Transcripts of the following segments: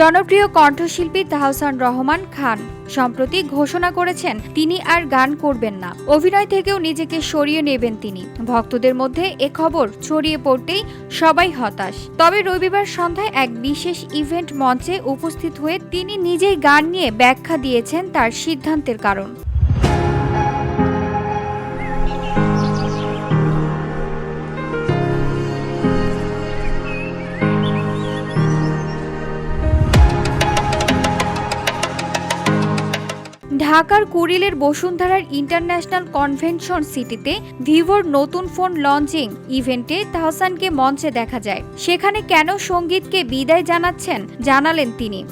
জনপ্রিয় কণ্ঠশিল্পী তাহসান রহমান খান। সম্প্রতি ঘোষণা করেছেন, তিনি আর গান করবেন না। অভিনয় থেকেও নিজেকে সরিয়ে নেবেন তিনি। ভক্তদের মধ্যে এ খবর ছড়িয়ে পড়তেই সবাই হতাশ। তবে রবিবার সন্ধ্যায় এক বিশেষ ইভেন্ট মঞ্চে উপস্থিত হয়ে তিনি নিজেই গান নিয়ে ব্যাখ্যা দিয়েছেন তার সিদ্ধান্তের কারণ। ঢাকার কুড়িলের বসুন্ধরার ইন্টারন্যাশনাল কনভেনশন সিটিতে ভিভোর নতুন ফোন লঞ্চিং ইভেন্টে তাহসানকে মঞ্চে দেখা যায়। সেখানে কেন সঙ্গীতকে বিদায় জানাচ্ছেন জানালেন তিনি।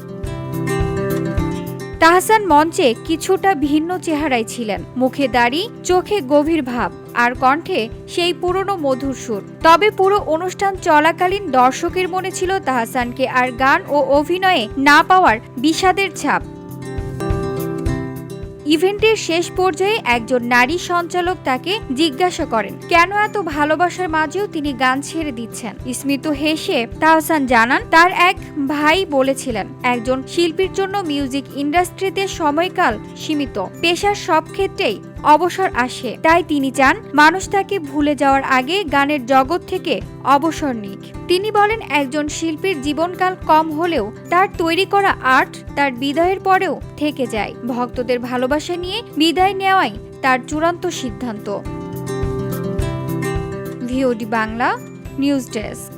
তাহসান মঞ্চে কিছুটা ভিন্ন চেহারায় ছিলেন। মুখে দাড়ি, চোখে গভীর ভাব, আর কণ্ঠে সেই পুরনো মধুর সুর। তবে পুরো অনুষ্ঠান চলাকালীন দর্শকের মনে ছিল তাহসানকে আর গান ও অভিনয়ে না পাওয়ার বিষাদের ছাপ। ইভেন্টের শেষ পর্যায়ে একজন নারী সঞ্চালক তাকে জিজ্ঞাসা করেন, কেন এত ভালোবাসার মাঝেও তিনি গান ছেড়ে দিচ্ছেন? স্মিত হেসে তাহসান জানান, তার এক ভাই বলেছিলেন, একজন শিল্পীর জন্য মিউজিক ইন্ডাস্ট্রিতে সময়কাল সীমিত। পেশার সব ক্ষেত্রেই অবসর আসে। তাই তিনি চান মানুষ তাকে ভুলে যাওয়ার আগে গানের জগৎ থেকে অবসর নিক। তিনি বলেন, একজন শিল্পীর জীবনকাল কম হলেও তার তৈরি করা আর্ট তার বিদায়ের পরেও থেকে যায়। ভক্তদের ভালোবাসা নিয়ে বিদায় নেওয়াই তার চূড়ান্ত সিদ্ধান্ত। VOD Bangla news desk.